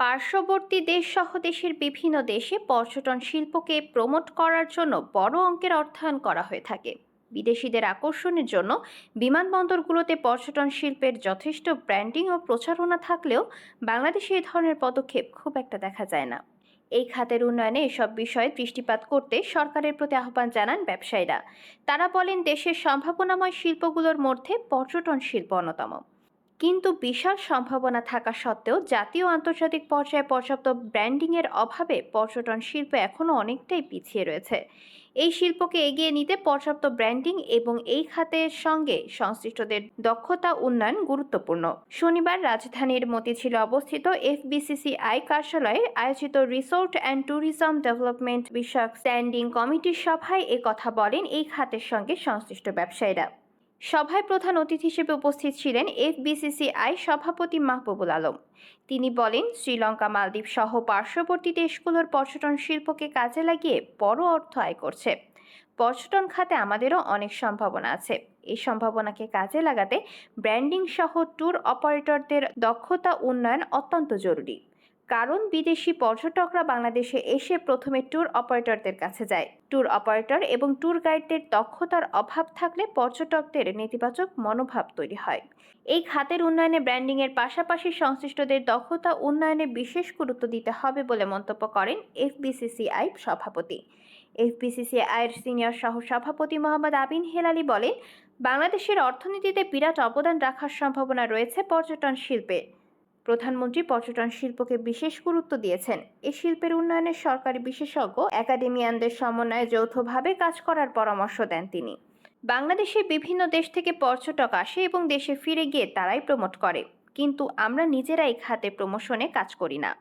পার্শ্ববর্তী দেশসহ দেশের বিভিন্ন দেশে পর্যটন শিল্পকে প্রমোট করার জন্য বড় অঙ্কের অর্থায়ন করা হয়ে থাকে। বিদেশিদের আকর্ষণের জন্য বিমানবন্দরগুলোতে পর্যটন শিল্পের যথেষ্ট ব্র্যান্ডিং ও প্রচারণা থাকলেও বাংলাদেশে এই ধরনের পদক্ষেপ খুব একটা দেখা যায় না। এই খাতের উন্নয়নে এসব বিষয়ে দৃষ্টিপাত করতে সরকারের প্রতি আহ্বান জানান ব্যবসায়ীরা। তারা বলেন, দেশের সম্ভাবনাময় শিল্পগুলোর মধ্যে পর্যটন শিল্প অন্যতম। কিন্তু বিশাল সম্ভাবনা থাকা সত্ত্বেও জাতীয় আন্তর্জাতিক পর্যায়ে পর্যাপ্ত ব্র্যান্ডিংয়ের অভাবে পর্যটন শিল্প এখনও অনেকটাই পিছিয়ে রয়েছে। এই শিল্পকে এগিয়ে নিতে পর্যাপ্ত ব্র্যান্ডিং এবং এই খাতের সঙ্গে সংশ্লিষ্টদের দক্ষতা উন্নয়ন গুরুত্বপূর্ণ। শনিবার রাজধানীর মতিঝিলে অবস্থিত এফবিসিসিআই কার্যালয়ে আয়োজিত রিসোর্ট অ্যান্ড ট্যুরিজম ডেভেলপমেন্ট বিষয়ক স্ট্যান্ডিং কমিটির সভায় কথা বলেন এই খাতের সঙ্গে সংশ্লিষ্ট ব্যবসায়ীরা। সভায় প্রধান অতিথি হিসেবে উপস্থিত ছিলেন এফবিসিসিআই সভাপতি মাহবুবুল আলম। তিনি বলেন, শ্রীলঙ্কা মালদ্বীপ সহ পার্শ্ববর্তী দেশগুলোর পর্যটন শিল্পকে কাজে লাগিয়ে বড় অর্থ আয় করছে। পর্যটন খাতে আমাদেরও অনেক সম্ভাবনা আছে। এই সম্ভাবনাকে কাজে লাগাতে ব্র্যান্ডিং সহ ট্যুর অপারেটরদের দক্ষতা উন্নয়ন অত্যন্ত জরুরি। কারণ বিদেশি পর্যটকরা বাংলাদেশে এসে প্রথমে ট্যুর অপারেটরদের কাছে যায়। ট্যুর অপারেটর এবং ট্যুর গাইডদের দক্ষতার অভাব থাকলে পর্যটকদের নেতিবাচক মনোভাব তৈরি হয়। এই খাতের উন্নয়নে ব্র্যান্ডিংয়ের পাশাপাশি সংশ্লিষ্টদের দক্ষতা উন্নয়নে বিশেষ গুরুত্ব দিতে হবে বলে মন্তব্য করেন এফবিসিসিআই সভাপতি। এফবিসিসিআইয়ের সিনিয়র সহ সভাপতি মোহাম্মদ আবিন হেলালি বলেন, বাংলাদেশের অর্থনীতিতে বিরাট অবদান রাখার সম্ভাবনা রয়েছে পর্যটন শিল্পে। প্রধানমন্ত্রী পর্যটন শিল্পকে বিশেষ গুরুত্ব দিয়েছেন। এ শিল্পের উন্নয়নে সরকারি বিশেষজ্ঞ, একাডেমিয়ানদের সমন্বয়ে যৌথভাবে কাজ করার পরামর্শ দেন তিনি। বাংলাদেশে বিভিন্ন দেশ থেকে পর্যটক আসে এবং দেশে ফিরে গিয়ে তারাই প্রমোট করে। কিন্তু আমরা নিজেরা এই খাতে প্রমোশনে কাজ করি না।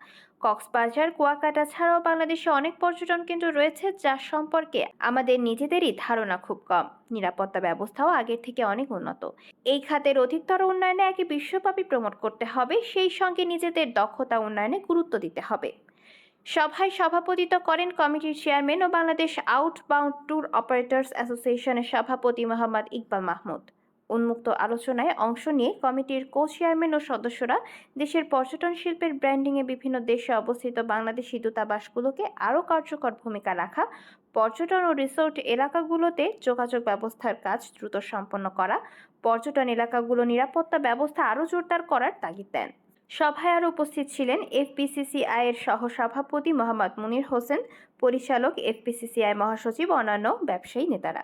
কক্সবাজার, কুয়াকাটা ছাড়াও বাংলাদেশে অনেক পর্যটন কেন্দ্র রয়েছে যার সম্পর্কে আমাদের নিজেদেরই ধারণা খুব কম। নিরাপত্তা ব্যবস্থাও আগের থেকে অনেক উন্নত। এই খাতের অধিকতর উন্নয়নে একে বিশ্বব্যাপী প্রমোট করতে হবে, সেই সঙ্গে নিজেদের দক্ষতা উন্নয়নে গুরুত্ব দিতে হবে। সভায় সভাপতিত্ব করেন কমিটির চেয়ারম্যান ও বাংলাদেশ আউটবাউন্ড ট্যুর অপারেটর্স অ্যাসোসিয়েশনের সভাপতি মোহাম্মদ ইকবাল মাহমুদ। উন্মুক্ত আলোচনায় অংশ নিয়ে কমিটির কো চেয়ারম্যান ও সদস্যরা দেশের পর্যটন শিল্পের ব্র্যান্ডিংয়ে বিভিন্ন দেশে অবস্থিত বাংলাদেশি দূতাবাসগুলোকে আরও কার্যকর ভূমিকা রাখা, পর্যটন ও রিসোর্ট এলাকাগুলোতে যোগাযোগ ব্যবস্থার কাজ দ্রুত সম্পন্ন করা, পর্যটন এলাকাগুলো নিরাপত্তা ব্যবস্থা আরও জোরদার করার তাগিদ দেন। সভায় আরও উপস্থিত ছিলেন এফপিসিসিআই এর সহসভাপতি মোহাম্মদ মুনির হোসেন, পরিচালক এফপিসিসিআই মহাসচিব অন্যান্য ব্যবসায়ী নেতারা।